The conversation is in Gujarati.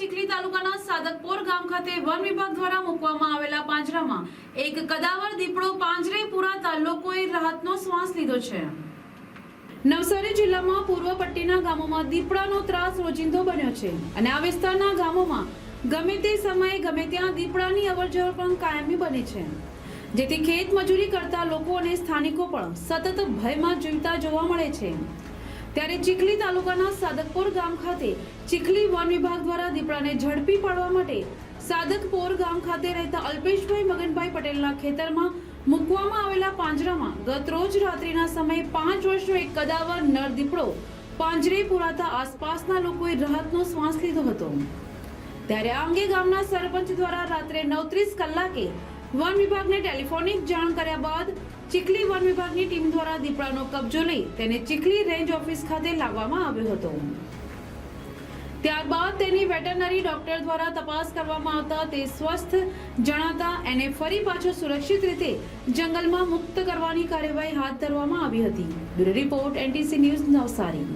ચીખલી તાલુકાના સાદકપોર ગામ ખાતે વન વિભાગ દ્વારા મૂકવામાં આવેલા પાંજરામાં એક કદાવર દીપડો પાંજરે પુરાતા લોકોએ રાહતનો શ્વાસ લીધો છે. નવસારી જિલ્લામાં પૂર્વ પટ્ટીના ગામોમાં દીપડાનો ત્રાસ રોજિંદો બન્યો છે અને આ વિસ્તારના ગામોમાં ગમે તે સમયે ગમે ત્યાં દીપડાની અવરજવર પણ કાયમી બની છે. જેથી ખેત મજૂરી કરતા લોકો અને સ્થાનિકો પણ સતત ભયમાં જીવતા જોવા મળે છે. ત્યારે ચીખલી તાલુકાના સાદકપોર ગામ ખાતે ચીખલી વન વિભાગ દ્વારા દીપડાને ઝડપી પાડવા માટે સાદકપોર ગામ ખાતે રહેતા અલ્પેશભાઈ મગનભાઈ પટેલના ખેતરમાં મૂકવામાં આવેલા પાંજરામાં ગત રોજ રાત્રિના સમયે પાંચ વર્ષનો એક કદાવર નર દીપડો પાંજરે પુરાતા આસપાસના લોકોએ રાહતનો શ્વાસ લીધો હતો. ત્યારે આ અંગે ગામના સરપંચ દ્વારા રાત્રે નવત્રીસ કલાકે વન વિભાગને ટેલિફોનિક જાણ કર્યા બાદ ચીખલી વન વિભાગની ટીમ દ્વારા દીપડાનો કબજો લઈ તેને ચીખલી રેન્જ ઓફિસ ખાતે લાવવામાં આવ્યો હતો. ત્યારબાદ તેની વેટરનરી ડોક્ટર દ્વારા તપાસ કરવામાં આવતા તે સ્વસ્થ જણાતા એને ફરી પાછો સુરક્ષિત રીતે જંગલમાં મુક્ત કરવાની કાર્યવાહી હાથ ધરવામાં આવી હતી. Bureau report NTC news Navsari.